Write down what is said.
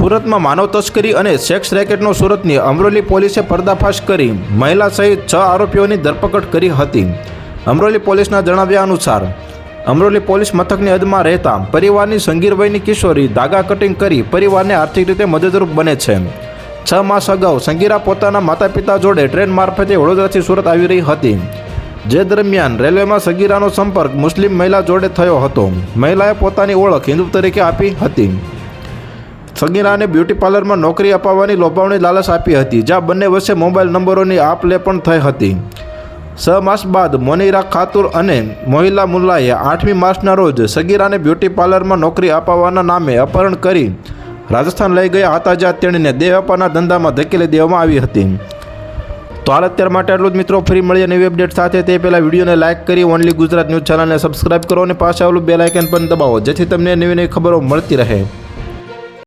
સુરતમાં માનવ તસ્કરી અને સેક્સ રેકેટનો સુરતની અમરોલી પોલીસે પર્દાફાશ કરી મહિલા સહિત છ આરોપીઓની ધરપકડ કરી હતી. અમરોલી પોલીસના જણાવ્યા અનુસાર, અમરોલી પોલીસ મથકની હદમાં રહેતા પરિવારની સંગીર વયની કિશોરી ધાગા કટિંગ કરી પરિવારને આર્થિક રીતે મદદરૂપ બને છે. છ માસ અગાઉ સંગીરા પોતાના માતા પિતા જોડે ટ્રેન મારફતે વડોદરાથી સુરત આવી રહી હતી. જે દરમિયાન રેલવેમાં સગીરાનો સંપર્ક મુસ્લિમ મહિલા જોડે થયો હતો. મહિલાએ પોતાની ઓળખ હિન્દુ તરીકે આપી હતી. સગીરાને બ્યુટી પાર્લરમાં નોકરી અપાવવાની લોભાવણી લાલચ આપી હતી, જ્યાં બંને વચ્ચે મોબાઈલ નંબરોની આપ લે પણ થઈ હતી. છ માસ બાદ મોનીરા ખાતુર અને મોહિલા મુલ્લાએ આઠમી માર્ચના રોજ સગીરાને બ્યુટી પાર્લરમાં નોકરી અપાવવાના નામે અપહરણ કરી રાજસ્થાન લઈ ગયા હતા, જ્યાં તેણીને દેહ અપાના ધંધામાં ધકેલી દેવામાં આવી હતી. તો હાલ અત્યાર માટે આટલું જ મિત્રો, ફરી મળીએ નવી અપડેટ સાથે. તે પહેલાં વિડીયોને લાઇક કરી ઓનલી ગુજરાત ન્યૂઝ ચેનલને સબસ્ક્રાઇબ કરો અને પાછા આવેલું બે આઇકન પણ દબાવો, જેથી તમને નવી નવી ખબરો મળતી રહે.